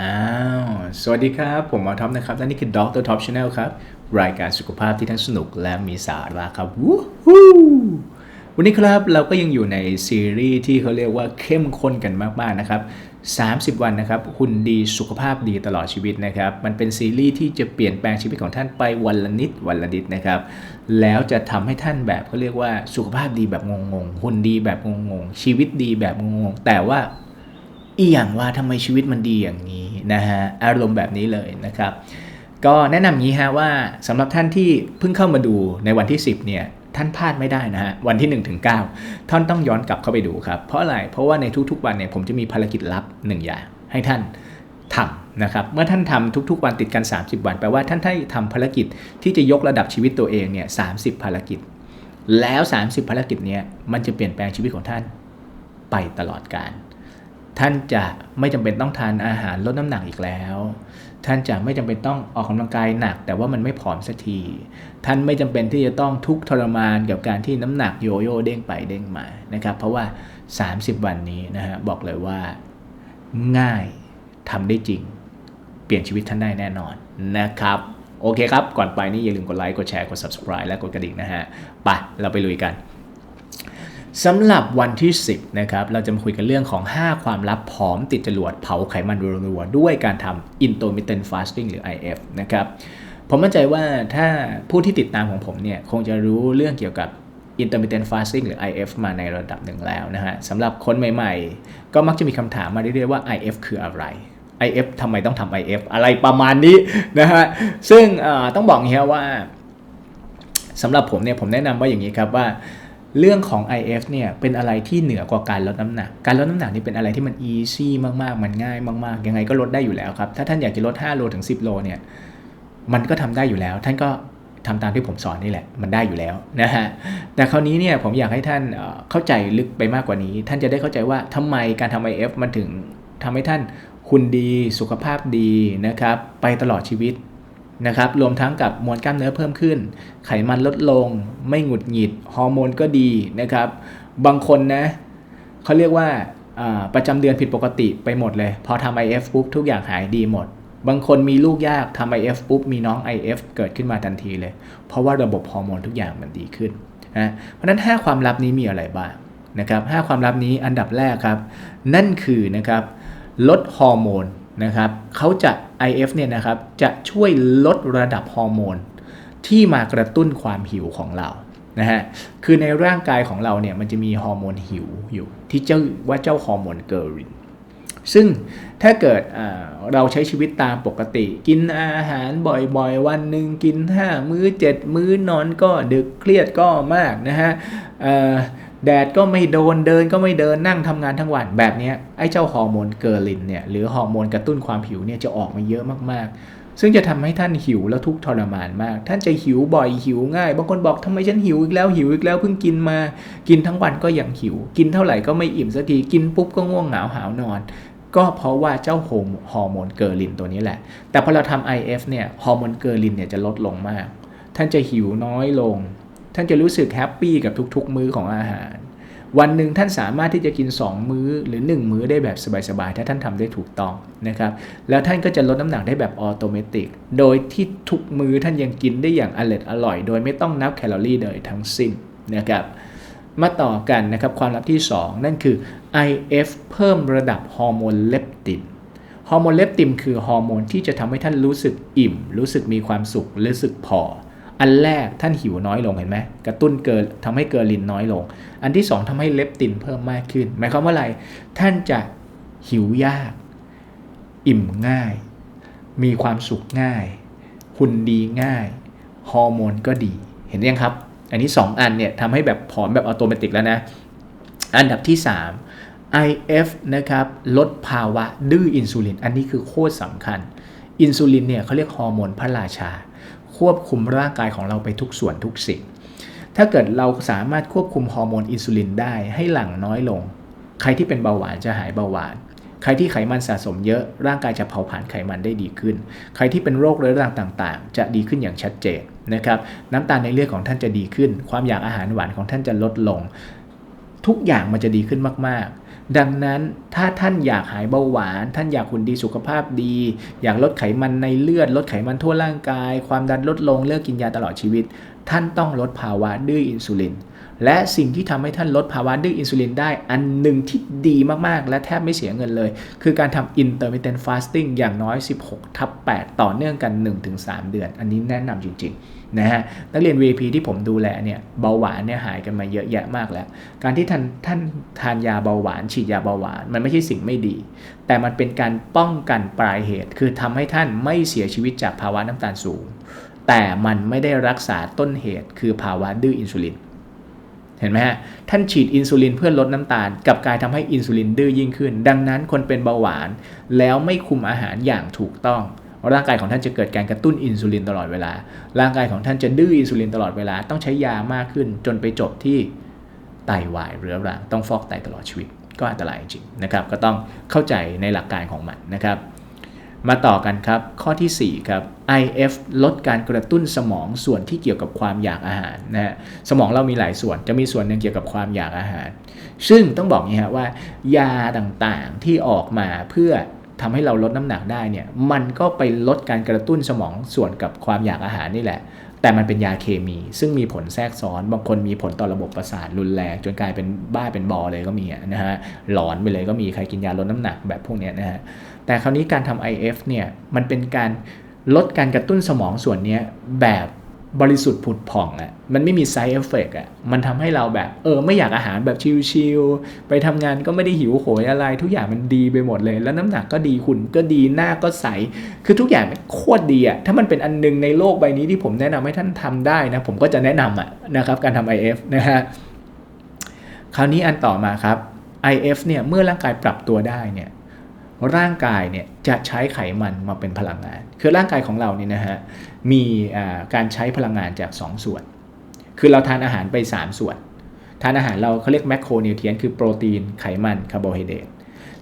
อ้าว สวัสดีครับ ผมหมอท็อปนะครับ และนี่คือ Dr. Top Channel ครับ รายการสุขภาพที่ทั้งสนุกและมีสาระครับวู้ฮู้วันนี้ครับเราก็ยังอยู่ในซีรีส์ที่เขาเรียกว่าเข้มข้นกันมากๆนะครับ 30 วันนะครับหุ่นดีสุขภาพดีตลอดชีวิตนะครับ มันเป็นซีรีส์ที่จะเปลี่ยนแปลงชีวิตของท่านไปวันละนิดวันละนิดนะครับ แล้วจะทำให้ท่านแบบเขาเรียกว่าสุขภาพดีแบบงงๆหุ่นดีแบบงงๆชีวิตดีแบบงงๆแต่ว่า อีอย่างว่าทำไมชีวิตมันดีอย่างนี้นะฮะอารมณ์แบบนี้เลยนะครับ ก็แนะนำงนี้ฮะว่าสำหรับท่านที่เพิ่งเข้ามาดูในวันที่ 10เนี่ยท่านพลาดไม่ได้นะฮะวันที่1ถึง9ท่านต้องย้อนกลับเข้าไปดูครับ เพราะอะไรเพราะว่าในทุกๆวันเนี่ยผมจะมีภารกิจลับหนึ่งอย่างให้ท่านทำนะครับเมื่อท่านทำทุกๆ วันติดกัน 30 วันแปลว่าท่านได้ทำภารกิจที่จะยกระดับชีวิตตัวเองเนี่ยสาภารกิจ แล้ว 30 ภารกิจเนี้ยมันจะเปลี่ยนแปลงชีวิตของท่านไปตลอดกาล ท่านจะไม่จำเป็นต้องทานอาหารลดน้ำหนักอีกแล้ว ท่านจะไม่จำเป็นต้องออกกำลังกายหนัก แต่ว่ามันไม่ผอมสักที ท่านไม่จำเป็นที่จะต้องทุกข์ทรมานกับการที่น้ำหนักโยโย่เด้งไปเด้งมานะครับ เพราะว่า 30 วันนี้นะฮะบอกเลยว่า ง่ายทำได้จริง เปลี่ยนชีวิตท่านได้แน่นอนนะครับ โอเคครับ ก่อนไปนี่อย่าลืมกดไลค์กดแชร์กด subscribe และกดกระดิ่งนะฮะไปเราไปลุยกัน สำหรับวันที่ 10นะครับเราจะมาคุยกันเรื่องของ 5 ความลับผอมติดจรวดเผาไขมันรัวๆด้วยการทำ intermittent fasting หรือ IF นะครับผมมั่นใจว่าถ้าผู้ที่ติดตามของผมเนี่ยคงจะรู้เรื่องเกี่ยวกับ intermittent fasting หรือ IF มาในระดับหนึ่งแล้วนะฮะสำหรับคนใหม่ๆ ก็มักจะมีคำถามมาเรื่อยๆว่า IF คืออะไร IF ทำไมต้องทำ IF อะไรประมาณนี้นะฮะซึ่งต้องบอกอย่างนี้ว่าสำหรับผมเนี่ยผมแนะนำว่าอย่างนี้ครับว่า เรื่องของ IF เนี่ยเป็นอะไรที่เหนือกว่าการลดน้ำหนัก การลดน้ำหนักนี่เป็นอะไรที่มันอีซี่มากๆ มันง่ายมากๆ ยังไงก็ลดได้อยู่แล้วครับ ถ้าท่านอยากจะลด 5 โลถึง 10 โลเนี่ย มันก็ทำได้อยู่แล้ว ท่านก็ทำตามที่ผมสอนนี่แหละ มันได้อยู่แล้วนะฮะ แต่คราวนี้เนี่ยผมอยากให้ท่านเข้าใจลึกไปมากกว่านี้ ท่านจะได้เข้าใจว่าทำไมการทำ IF มันถึงทำให้ท่านคุณดี สุขภาพดีนะครับ ไปตลอดชีวิต นะครับ รวมทั้งกับมวลกล้ามเนื้อเพิ่มขึ้น ไขมันลดลง ไม่หงุดหงิด ฮอร์โมนก็ดีนะครับ บางคนนะเขาเรียกว่าประจำเดือนผิดปกติไปหมดเลย พอทำ IF ปุ๊บทุกอย่างหายดีหมด บางคนมีลูกยากทำ IF ปุ๊บมีน้อง IF เกิดขึ้นมาทันทีเลย เพราะว่าระบบฮอร์โมนทุกอย่างมันดีขึ้นนะเพราะนั้น 5 ความลับนี้มีอะไรบ้างนะครับ5ความลับนี้อันดับแรกครับ นั่นคือนะครับลดฮอร์โมน นะครับเขาจะ IF เนี่ยนะครับจะช่วยลดระดับฮอร์โมนที่มากระตุ้นความหิวของเรานะฮะคือในร่างกายของเราเนี่ยมันจะมีฮอร์โมนหิวอยู่ ที่เจ้าว่าเจ้าฮอร์โมนเกอรินซึ่งถ้าเกิดเราใช้ชีวิตตามปกติ กินอาหารบ่อยๆ วันหนึ่งกิน 5 มื้อ 7 มื้อนอนก็ดึกเครียดก็มากนะฮะ แดดก็ไม่โดนเดินก็ไม่เดินนั่งทำงานทั้งวันแบบนี้ไอ้เจ้าฮอร์โมนเกอร์ลินเนี่ยหรือฮอร์โมนกระตุ้นความหิวเนี่ยจะออกมาเยอะมากๆ ซึ่งจะทำให้ท่านหิวแล้วทุกทรมานมาก ท่านจะหิวบ่อยหิวง่าย บางคนบอกทำไมฉันหิวอีกแล้วหิวอีกแล้วเพิ่งกินมา กินทั้งวันก็ยังหิว กินเท่าไหร่ก็ไม่อิ่มสักทีกินปุ๊บก็ง่วงเหงาหาวนอนก็เพราะว่าเจ้าฮอร์โมนเกอร์ลินตัวนี้แหละ แต่พอเราทำ IF เนี่ยฮอร์โมนเกอร์ลินเนี่ยจะลดลงมาก ท่านจะหิวน้อยลง ท่านจะรู้สึกแฮปปี้กับทุก ๆ มื้อของอาหาร วันหนึ่งท่านสามารถที่จะกิน 2 มื้อหรือ 1 มื้อได้แบบสบายๆ ถ้าท่านทำได้ถูกต้องนะครับ แล้วท่านก็จะลดน้ำหนักได้แบบออโตเมติก โดยที่ทุกมื้อท่านยังกินได้อย่างอร่อยอร่อย โดยไม่ต้องนับแคลอรี่เลยทั้งสิ้นนะครับ มาต่อกันนะครับความลับที่ 2 นั่นคือ IF เพิ่มระดับฮอร์โมนเลปตินฮอร์โมนเลปตินคือฮอร์โมนที่จะทำให้ท่านรู้สึกอิ่ม รู้สึกมีความสุขรู้สึกพอ อันแรกท่านหิวน้อยลงเห็นไหมกระตุ้นเกินทำให้เกลินน้อยลง อันที่ 2ทำให้เลปตินเพิ่มมากขึ้น หมายความว่าอะไร ท่านจะหิวยาก อิ่มง่าย มีความสุขง่ายหุ่นดีง่าย ฮอร์โมนก็ดี เห็นยังครับ อันนี้ 2 อันเนี่ยทำให้แบบผอมแบบอัตโนมัติแล้วนะ อันดับที่ 3 IF นะครับ ลดภาวะดื้ออินซูลิน อันนี้คือโคตรสำคัญ อินซูลินเนี่ยเขาเรียกฮอร์โมนพระราชา ควบคุมร่างกายของเราไปทุกส่วนทุกสิ่ง ถ้าเกิดเราสามารถควบคุมฮอร์โมนอินซูลินได้ให้หลั่งน้อยลง ใครที่เป็นเบาหวานจะหายเบาหวาน ใครที่ไขมันสะสมเยอะร่างกายจะเผาผลาญไขมันได้ดีขึ้น ใครที่เป็นโรคเรื้อรังต่างๆ จะดีขึ้นอย่างชัดเจนนะครับ น้ำตาลในเลือดของท่านจะดีขึ้น ความอยากอาหารหวานของท่านจะลดลง ทุกอย่างมันจะดีขึ้นมากๆ ดังนั้นถ้าท่านอยากหายเบาหวาน ท่านอยากหุ่นดีสุขภาพดี อยากลดไขมันในเลือด ลดไขมันทั่วร่างกาย ความดันลดลงเลิกกินยาตลอดชีวิต ท่านต้องลดภาวะดื้ออินซูลิน และสิ่งที่ทำให้ท่านลดภาวะดื้ออินซูลินได้ อันหนึ่งที่ดีมากๆ และแทบไม่เสียเงินเลย คือการทำ intermittent fasting อย่างน้อย 16 ทับ 8 ต่อเนื่องกัน 1-3 เดือน อันนี้แนะนำจริงๆนะฮะนักเรียน VP ที่ผมดูแลเนี่ยเบาหวานเนี่ยหายกันมาเยอะแยะมากแล้ว การที่ท่านท่านทานยาเบาหวาน ฉีดยาเบาหวาน มันไม่ใช่สิ่งไม่ดี แต่มันเป็นการป้องกันปลายเหตุ คือทำให้ท่านไม่เสียชีวิตจากภาวะน้ำตาลสูง แต่มันไม่ได้รักษาต้นเหตุ คือภาวะดื้ออินซูลิน เห็นไหมฮะ ท่านฉีดอินซูลินเพื่อลดน้ำตาลกลับกลายทำให้อินซูลินดื้อยิ่งขึ้น ดังนั้นคนเป็นเบาหวาน แล้วไม่คุมอาหารอย่างถูกต้อง ร่างกายของท่านจะเกิดการกระตุ้นอินซูลินตลอดเวลา ร่างกายของท่านจะดื้ออินซูลินตลอดเวลา ต้องใช้ยามากขึ้น จนไปจบที่ไตวายเรื้อรัง ต้องฟอกไตตลอดชีวิต ก็อันตรายจริงนะครับ ก็ต้องเข้าใจในหลักการของมันนะครับ มาต่อกันครับ ข้อที่ 4 ครับ IF ลดการกระตุ้นสมองส่วนที่เกี่ยวกับความอยากอาหารนะฮะสมองเรามีหลายส่วนจะมีส่วนหนึ่งเกี่ยวกับความอยากอาหาร ซึ่งต้องบอกนี้ฮะว่า ยาต่างๆที่ออกมาเพื่อทำให้เราลดน้ำหนักได้เนี่ยมันก็ไปลดการกระตุ้นสมองส่วนกับความอยากอาหารนี่แหละ แต่มันเป็นยาเคมี ซึ่งมีผลแทรกซ้อน บางคนมีผลต่อระบบประสาทรุนแรงจนกลายเป็นบ้าเป็นบอเลยก็มีนะฮะหลอนไปเลยก็มีใครกินยาลดน้ำหนักแบบพวกเนี้ยนะฮะ แต่คราวนี้การทำ IF เนี่ยมันเป็นการลดการกระตุ้นสมองส่วนนี้แบบบริสุทธิ์ผุดผ่องอะ่ะ มันไม่มี side effect อะ่ะ มันทำให้เราแบบ เออ ไม่อยากอาหารแบบชิลๆ ไปทำงานก็ไม่ได้หิวโหยอะไร ทุกอย่างมันดีไปหมดเลย แล้วน้ำหนักก็ดีหุ่นก็ดี หน้าก็ใส คือทุกอย่างมันโคตรดีอะ่ะ ถ้ามันเป็นอันนึงในโลกใบนี้ที่ผมแนะนำให้ท่านทำได้นะ ผมก็จะแนะนำอะนะครับ การทำ IF นะฮะ คราวนี้อันต่อมาครับ IF เนี่ย เมื่อร่างกายปรับตัวได้เนี่ย ร่างกายเนี่ยจะใช้ไขมันมาเป็นพลังงาน คือร่างกายของเราเนี่ยนะฮะมีการใช้พลังงานจาก 2 ส่วน คือเราทานอาหารไป 3 ส่วน ทานอาหารเราเขาเรียกแมคโครนิวเทียนคือโปรตีนไขมันคาร์โบไฮเดรต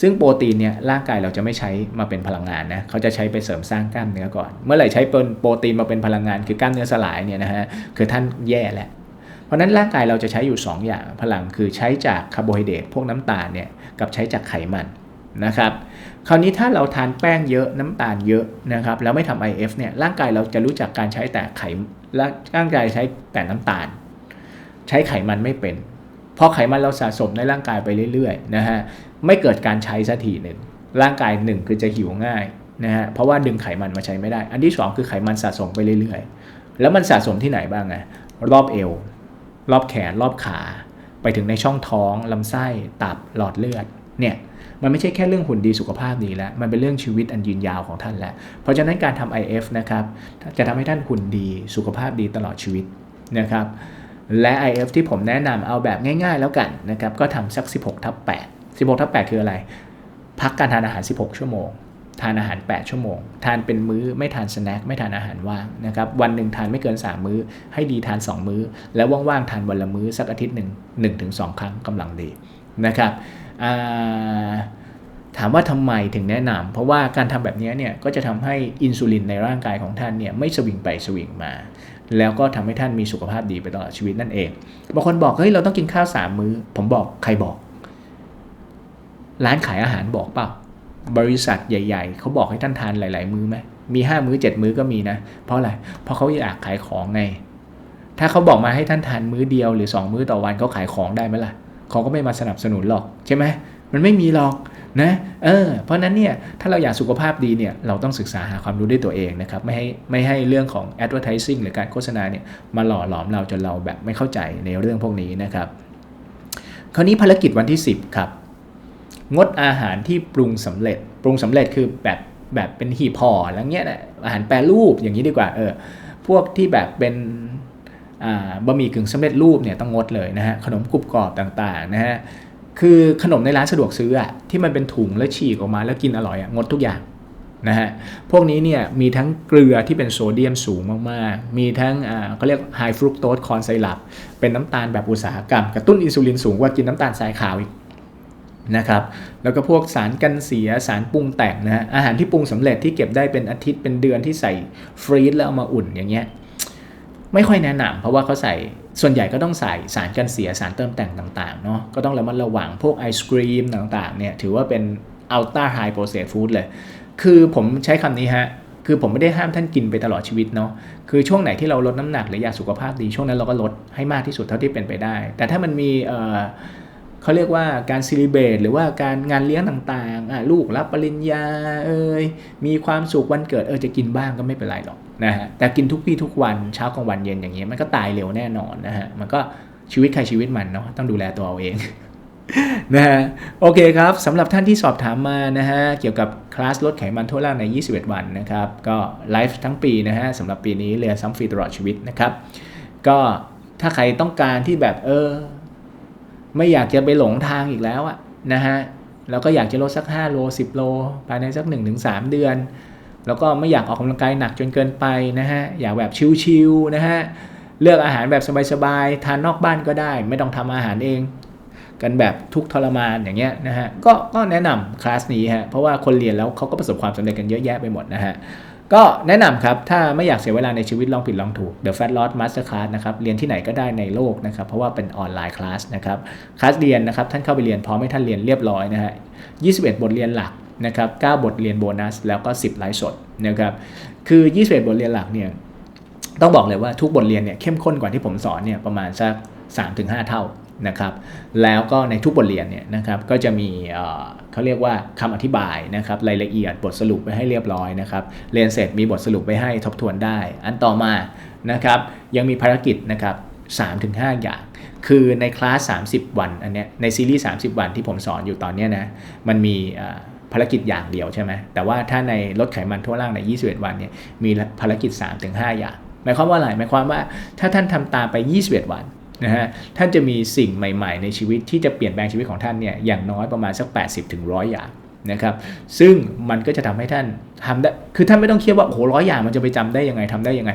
ซึ่งโปรตีนเนี่ยร่างกายเราจะไม่ใช้มาเป็นพลังงานนะเขาจะใช้ไปเสริมสร้างกล้ามเนื้อก่อน เมื่อไหร่ใช้เป็นโปรตีนมาเป็นพลังงานคือกล้ามเนื้อสลายเนี่ยนะฮะคือท่านแย่แหละเพราะนั้นร่างกายเราจะใช้อยู่ 2 อย่างพลังคือใช้จากคาร์โบไฮเดรตพวกน้ำตาลเนี่ยกับใช้จากไขมัน นะครับคราวนี้ถ้าเราทานแป้งเยอะน้ำตาลเยอะนะครับแล้วไม่ทำ IF เนี่ยร่างกายเราจะรู้จักการใช้แต่ไขร่างกายใช้แต่น้ำตาล ใช้ไขมันไม่เป็นพอไขมันเราสะสมในร่างกายไปเรื่อยๆนะฮะไม่เกิดการใช้สักทีหนึ่งร่างกายหนึ่งคือจะหิวง่ายนะฮะเพราะว่าดึงไขมันมาใช้ไม่ได้ อันที่ 2 คือไขมันสะสมไปเรื่อยๆ แล้วมันสะสมที่ไหนบ้างไงรอบเอว รอบแขนรอบขา ไปถึงในช่องท้องลำไส้ตับหลอดเลือด เนี่ยมันไม่ใช่แค่เรื่องหุ่นดีสุขภาพดีแล้ว มันเป็นเรื่องชีวิตอันยืนยาวของท่านแล้ว เพราะฉะนั้นการทำ IF นะครับจะทำให้ท่านหุ่นดีสุขภาพดีตลอดชีวิตนะครับและ IF ที่ผมแนะนำเอาแบบง่ายๆแล้วกันนะครับก็ทำสัก 16ทับ8 16ทับ8คืออะไร พักการทานอาหาร 16 ชั่วโมง ทานอาหาร 8 ชั่วโมง ทานเป็นมื้อไม่ทานสแน็คไม่ทานอาหารว่างนะครับวันหนึ่งทานไม่เกิน 3 มื้อ ให้ดีทาน 2 มื้อ แล้วว่างๆทานวันละมื้อสักอาทิตย์หนึ่ง1-2 ครั้งกำลังดีนะครับ ถามว่าทำไมถึงแนะนำเพราะว่าการทำแบบนี้เนี่ยก็จะทำให้อินซูลินในร่างกายของท่านเนี่ยไม่สวิงไปสวิงมา แล้วก็ทำให้ท่านมีสุขภาพดีไปตลอดชีวิตนั่นเองบางคนบอกเฮ้ยเราต้องกินข้าวสามมื้อ ผมบอกใครบอก ร้านขายอาหารบอกเปล่าบริษัทใหญ่ ๆเขาบอกให้ท่านทานหลาย ๆ มื้อไหมมีห้ามื้อเจ็ดมื้อก็มีนะ เพราะอะไรเพราะเขาอยากขายของไง ถ้าเขาบอกมาให้ท่านทานมื้อเดียวหรือ2มื้อต่อวันเขาขายของได้ไหมล่ะ เขาก็ไม่มาสนับสนุนหรอกใช่ไหมมันไม่มีหรอกนะเออเพราะนั้นเนี่ยถ้าเราอยากสุขภาพดีเนี่ยเราต้องศึกษาหาความรู้ด้วยตัวเองนะครับไม่ให้ไม่ให้เรื่องของ advertising หรือการโฆษณาเนี่ยมาหล่อหลอมเราจนเราแบบไม่เข้าใจในเรื่องพวกนี้นะครับคราวนี้ภารกิจวันที่ 10 ครับ งดอาหารที่ปรุงสำเร็จ ปรุงสำเร็จคือแบบแบบเป็นหีบห่อแล้วเงี้ยนะอาหารแปรรูปอย่างนี้ดีกว่าเออพวกที่แบบเป็น บะหมี่กึ่งสำเร็จรูปเนี่ยต้องงดเลยนะฮะขนมกรุบกรอบต่างๆนะฮะคือขนมในร้านสะดวกซื้ออะที่มันเป็นถุงแล้วฉีกออกมาแล้วกินอร่อยอะงดทุกอย่างนะฮะพวกนี้เนี่ยมีทั้งเกลือที่เป็นโซเดียมสูงมากๆ มีทั้งอ่าเขาเรียกไฮฟรุกโตสคอนไซรัปเป็นน้ำตาลแบบอุตสาหกรรม กระตุ้นอินซูลินสูงกว่ากินน้ำตาลทรายขาวอีกนะครับแล้วก็พวกสารกันเสียสารปรุงแต่งนะฮะอาหารที่ปรุงสำเร็จที่เก็บได้เป็นอาทิตย์เป็นเดือนที่ใส่ฟรีซแล้วเอามาอุ่นอย่างเงี้ย ไม่ค่อยแนะนำเพราะว่าเขาใส่ส่วนใหญ่ก็ต้องใส่สารกันเสียสารเติมแต่งต่างๆเนาะก็ต้องระมัดระวังพวกไอศครีมต่างๆเนี่ยถือว่าเป็นอัลต้าไฮโปรเซสฟู้ดเลย คือผมใช้คำนี้ฮะ คือผมไม่ได้ห้ามท่านกินไปตลอดชีวิตเนาะ คือช่วงไหนที่เราลดน้ำหนักหรืออยากสุขภาพดีช่วงนั้นเราก็ลดให้มากที่สุดเท่าที่เป็นไปได้ แต่ถ้ามันมีเอ่อ เขาเรียกว่าการซีลิเบตหรือว่าการงานเลี้ยงต่างๆ ลูกรับปริญญาเอ้ยมีความสุขวันเกิดเออจะกินบ้างก็ไม่เป็นไรหรอกนะฮะแต่กินทุกวี่ทุกวันเช้ากลางวันเย็นอย่างเงี้ยมันก็ตายเร็วแน่นอนนะฮะมันก็ชีวิตใครชีวิตมันเนาะต้องดูแลตัวเอาเองนะฮะโอเคครับสำหรับท่านที่สอบถามมานะฮะเกี่ยวกับคลาสลดไขมันทั่วร่างใน 21 วันนะครับก็ไลฟ์ทั้งปีนะฮะสำหรับปีนี้เรียนซ้ำฟรีตลอดชีวิตนะครับก็ถ้าใครต้องการที่แบบเออ ไม่อยากจะไปหลงทางอีกแล้วอะนะฮะแล้วก็อยากจะลดสัก 5 โล 10 โลภายในสัก 1-3 เดือน แล้วก็ไม่อยากออกกำลังกายหนักจนเกินไปนะฮะอยากแบบชิลๆนะฮะเลือกอาหารแบบสบายๆทานนอกบ้านก็ได้ ไม่ต้องทำอาหารเอง กันแบบทุกทรมานอย่างเงี้ยนะฮะก็ก็แนะนำคลาสนี้ฮะเพราะว่าคนเรียนแล้วเขาก็ประสบความสำเร็จกันเยอะแยะไปหมดนะฮะ ก็แนะนำครับ ถ้าไม่อยากเสียเวลาในชีวิตลองผิดลองถูก The Fat Loss Master Class นะครับ เรียนที่ไหนก็ได้ในโลกนะครับ เพราะว่าเป็นออนไลน์คลาสนะครับ คลาสเรียนนะครับ ท่านเข้าไปเรียนพร้อมให้ท่านเรียนเรียบร้อยนะฮะ 21 บทเรียนหลักนะครับ 9 บทเรียนโบนัส แล้วก็ 10 ไลฟ์สดนะครับ คือ 21 บทเรียนหลักเนี่ย ต้องบอกเลยว่าทุกบทเรียนเนี่ยเข้มข้นกว่าที่ผมสอนเนี่ยประมาณสัก 3-5 เท่า นะครับแล้วก็ในทุกบทเรียนเนี่ยนะครับก็จะมีเขาเรียกว่าคำอธิบายนะครับรายละเอียดบทสรุปไว้ให้เรียบร้อยนะครับเรียนเสร็จมีบทสรุปไว้ให้ทบทวนได้ อันต่อมานะครับยังมีภารกิจนะครับ3-5 อย่าง คือในคลาส 30 วันอันเนี้ยในซีรีส์30 วันที่ผมสอนอยู่ตอนเนี้ยนะมันมีภารกิจอย่างเดียวใช่ไหมแต่ว่าถ้าในลดไขมันทั่วร่างใน 21 วันเนี่ยมีภารกิจ 3-5 อย่าง หมายความว่าอะไรหมายความว่าถ้าท่านทำตามไป 21 วัน นะฮะท่านจะมีสิ่งใหม่ ๆ ในชีวิตที่จะเปลี่ยนแปลงชีวิตของท่านเนี่ยอย่างน้อยประมาณสัก 80ถึงร้อยอย่างนะครับซึ่งมันก็จะทำให้ท่านทำได้คือท่านไม่ต้องเครียดว่าโอ้โหร้อยอย่างมันจะไปจำได้ยังไงทำได้ยังไง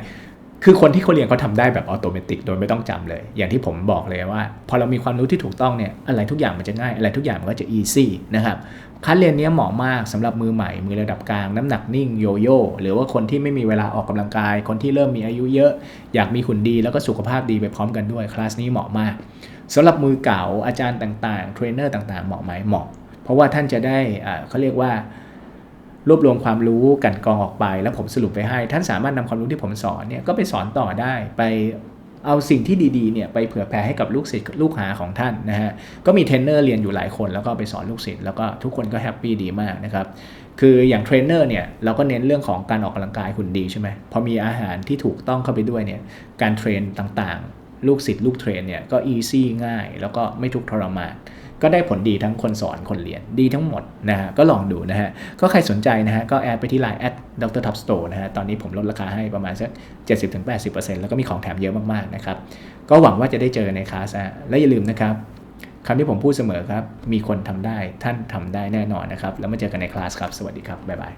คือคนที่เขาเรียนเขาทำได้แบบออโตเมติกโดยไม่ต้องจำเลย อย่างที่ผมบอกเลยว่า พอเรามีความรู้ที่ถูกต้องเนี่ยอะไรทุกอย่างมันจะง่าย อะไรทุกอย่างมันก็จะอีซี่นะครับคัดเรียนนี้เหมาะมากสำหรับมือใหม่ มือระดับกลาง น้ำหนักนิ่งโยโย่หรือว่าคนที่ไม่มีเวลาออกกำลังกาย คนที่เริ่มมีอายุเยอะ อยากมีหุ่นดีแล้วก็สุขภาพดีไปพร้อมกันด้วยคลาสนี้เหมาะมากสำหรับมือเก่าอาจารย์ต่างๆเทรนเนอร์ต่างๆเหมาะไหมเหมาะ เพราะว่าท่านจะได้เขาเรียกว่า รวบรวมความรู้กันกองออกไป แล้วผมสรุปไปให้ ท่านสามารถนำความรู้ที่ผมสอนเนี่ยก็ไปสอนต่อได้ไปเอาสิ่งที่ดีๆเนี่ยไปเผื่อแผ่ให้กับลูกศิษย์ลูกหาของท่านนะฮะก็มีเทรนเนอร์เรียนอยู่หลายคนแล้วก็ไปสอนลูกศิษย์แล้วก็ทุกคนก็แฮปปี้ดีมากนะครับคืออย่างเทรนเนอร์เนี่ยเราก็เน้นเรื่องของการออกกำลังกายหุ่นดีใช่ไหมพอมีอาหารที่ถูกต้องเข้าไปด้วยเนี่ยการเทรนต่างๆ ลูกศิษย์ลูกเทรนเนี่ยก็อีซี่ง่าย แล้วก็ไม่ทุกข์ทรมาน ก็ได้ผลดีทั้งคนสอนคนเรียนดีทั้งหมดนะฮะก็ลองดูนะฮะก็ใครสนใจนะฮะก็แอดไปที่ Line แอดดรท็อปสโตร์นะฮะตอนนี้ผมลดราคาให้ประมาณสัก 70-80%แล้วก็มีของแถมเยอะมากๆนะครับก็หวังว่าจะได้เจอในคลาสนะและอย่าลืมนะครับคำที่ผมพูดเสมอครับ มีคนทำได้ท่านทำได้แน่นอนนะครับ แล้วมาเจอกันในคลาสครับ สวัสดีครับ บ๊ายบาย